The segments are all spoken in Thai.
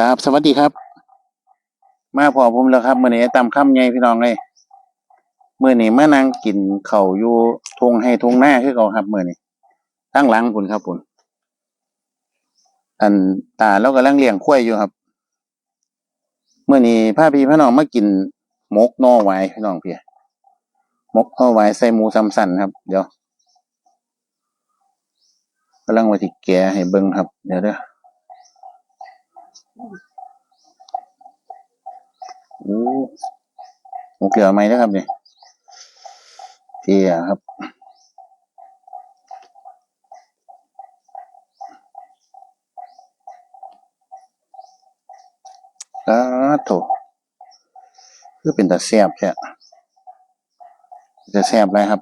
ครับสวัสดีครับ มาพอผมแล้วครับเมื่อนี้ตามคำไงพี่น้องเลยเมื่อนี้มานั่งกินเข้าอยู่ทงให้ทงหน้าคือเขาครับเมื่อนี้ตั้งหลังคุณครับคุณอันตาเรากำลังเลี้ยงควายอยู่ครับเมื่อนี้พาพี่พี่น้องมากินหมกนอไว้พี่น้องเพี่หมกนอไว้ใส่หมูซ้ำสันครับ เดี๋ยวกำลังว่าที่แกให้เบิ่งครับ เดี๋ยวเด้อ โอ้หมูเกลือไหมนะครับเนี่ยเจียครับก็โถคือเป็นตาแซบแค่จะแซ่บไรครับ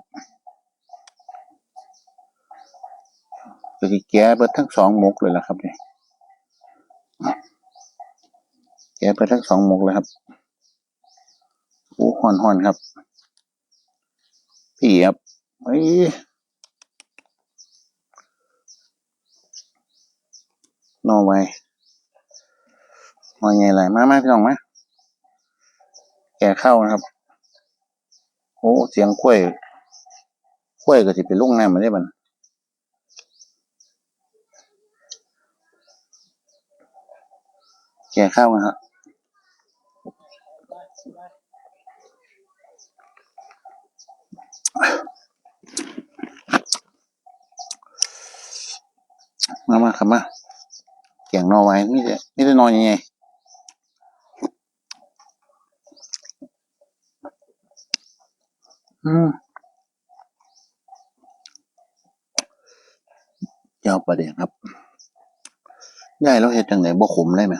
ก็สิแกะเบิดทั้งสองหมกเลยละครับเนี่ย แกะเบิดทั้งสองหมกเลยครับโอ้ห่อนห่อนครับพี่ครับเฮ้ยนอไว้มาไงไรมามาพี่น้องมาแกเข้านะครับ โอ้ เสียงกล้วยกล้วยก็สิเป็นลูกน้ำมาได้บันแกเข้านะครับ มามาครับมาเกียงนอไว้นี่จะนี่จะนอนยังไงอืมยาวประเด็นครับยายเราเห็ดจังไหนบ่ขมเลยไหม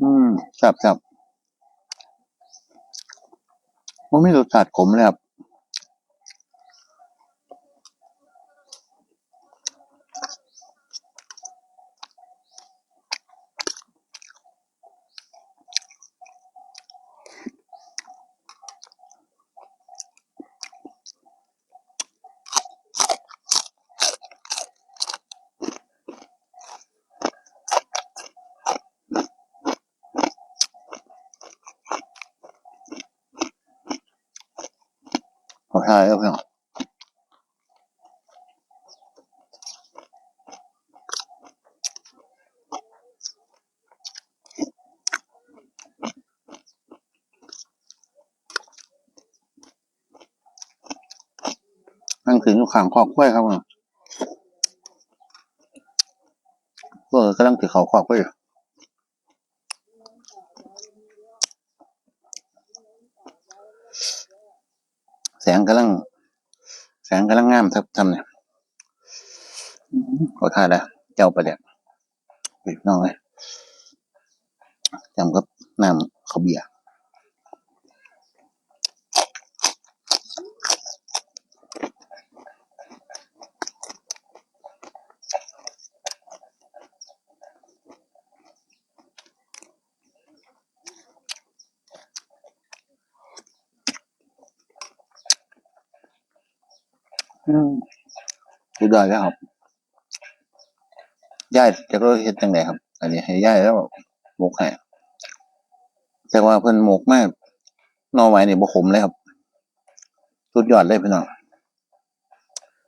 อืมจับจับมันไม่รสชาติขมเลยครับ ขอทายครับพี่องนั่งถึงอยู่ข้างคอกกล้วยครับพี่องเออกำลังถือเขาคอกกล้วยอยู่แสงกำลัง แสงกำลังงามครับทำเนี่ยขอทาแล้วเจ้าประเดี๋ยวพี่น้องเลยจำกับน้ำข้าเบียร์ อืมดูได้แล้วครับย่ายจะก็เฮ็ดจังไดครับ อันนี้ให้ย่ายแล้วหมกให้แต่ว่าเพิ่นหมกมากนอไว้นี่บ่ขมเลยครับ สุดยอดเลยพี่น้อง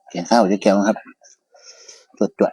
เกี่ยงข้าวจะแก้วครับจวดจวด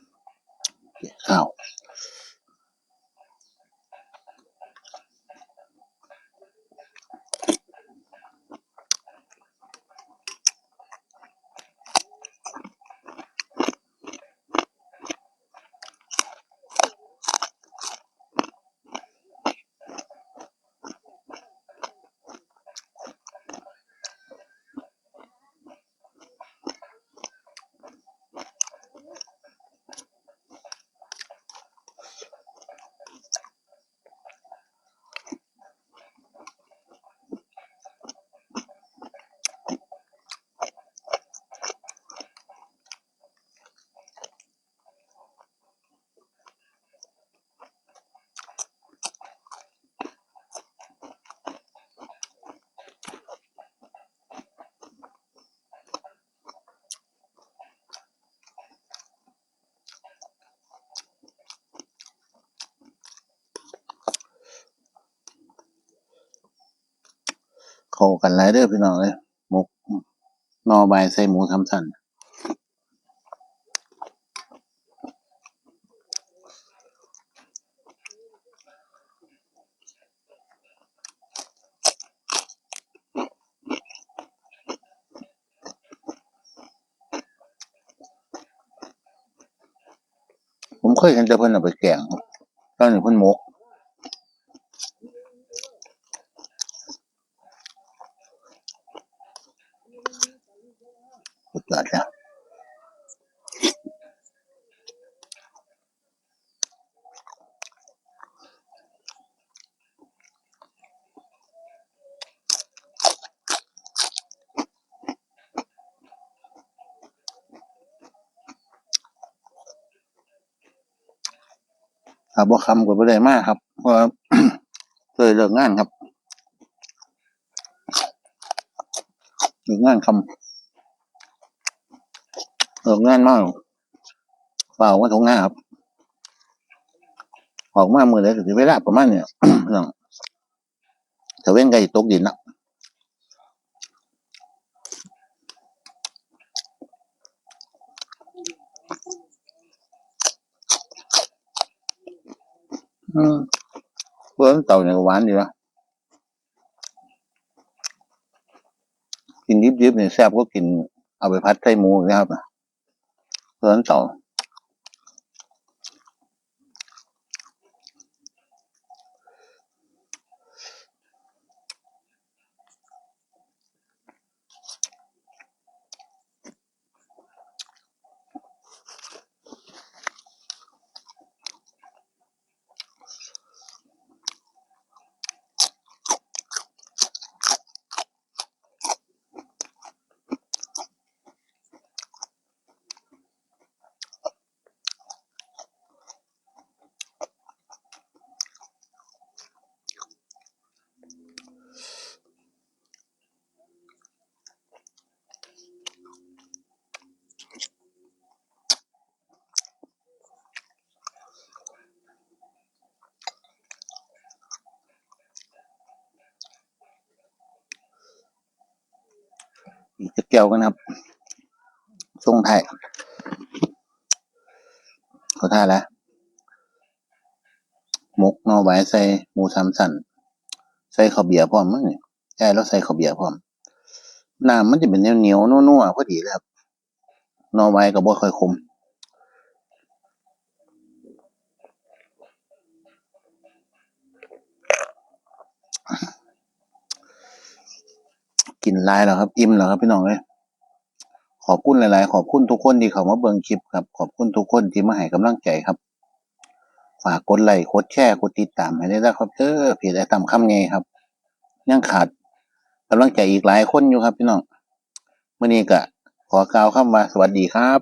เข้ากันหลายเด้อพี่น้องเลยหมกนอใบใส่หมูทำสันผมเคยเห็นแต่เพิ่นเอาไปแกงตอนนี้เพิ่นหมก สุดยอดนะ ถ้าบ่คำก็บ่ได้มากครับเพราะเคยเลิกงานครับเลิกงานคำเลิกงานมากเปล่าว่าทงหน้าครับ ออกมาเมื่อเลยถึงเวลาประมาณเนี่ยพี่น้องแต่เว้นไก่ตกดินละ อืมเพื่อนเต่าเนี่ยหวานดีนะกินยิบยิบเนี่ยแซ่บก็กินเอาไปพัดไส้หมูนะครับเพื่อนเต่า จะเกี่ยวกันครับทรงไทยเขาท่าแล้วหมกนอไว้ใส่หมูสามสันใส่ข้าวเบียร์พร้อมมั้งนี่ใช่แล้วใส่ข้าวเบียร์พร้อมน้ำมันจะเป็นเหนียวเหนียวๆนัวๆพอดีเลยครับนอไว้ก็บ่ค่อยคม กินไลายแล้วครับ อิ่มแล้วครับพี่น้องเลยขอบคุณหลาย ๆ ขอบคุณทุกคนที่เข้ามาเบิ่งคลิปครับ ขอบคุณทุกคนที่มาให้กำลังใจครับ ฝากกดไลค์กดแชร์กดติดตามให้ได้นะครับเด้อเพจไอ้ตำคำไงครับยังขาดกำลังใจอีกหลายคนอยู่ครับพี่น้องเมื่อนี้ก็ขอกล่าวคำว่าสวัสดีครับ